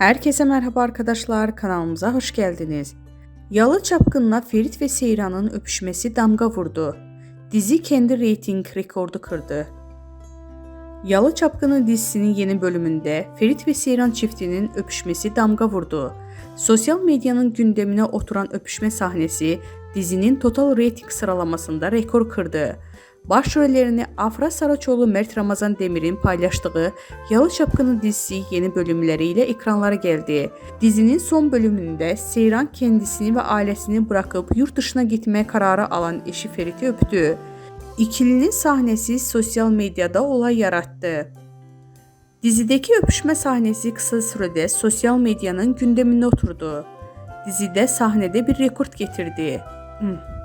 Herkese merhaba arkadaşlar, kanalımıza hoş geldiniz. Yalı Çapkın'la Ferit ve Seyran'ın öpüşmesi damga vurdu. Dizi kendi reyting rekordu kırdı. Yalı Çapkını dizisinin yeni bölümünde Ferit ve Seyran çiftinin öpüşmesi damga vurdu. Sosyal medyanın gündemine oturan öpüşme sahnesi dizinin total reyting sıralamasında rekor kırdı. Başrollerini Afra Saraçoğlu Mert Ramazan Demir'in paylaştığı Yalı Çapkını dizisi yeni bölümleriyle ekranlara geldi. Dizinin son bölümünde Seyran kendisini ve ailesini bırakıp yurt dışına gitmeye kararı alan eşi Ferit'i öptü. İkilinin sahnesi sosyal medyada olay yarattı. Dizideki öpüşme sahnesi kısa sürede sosyal medyanın gündemine oturdu. Dizide sahnede bir rekord getirdi. 嗯。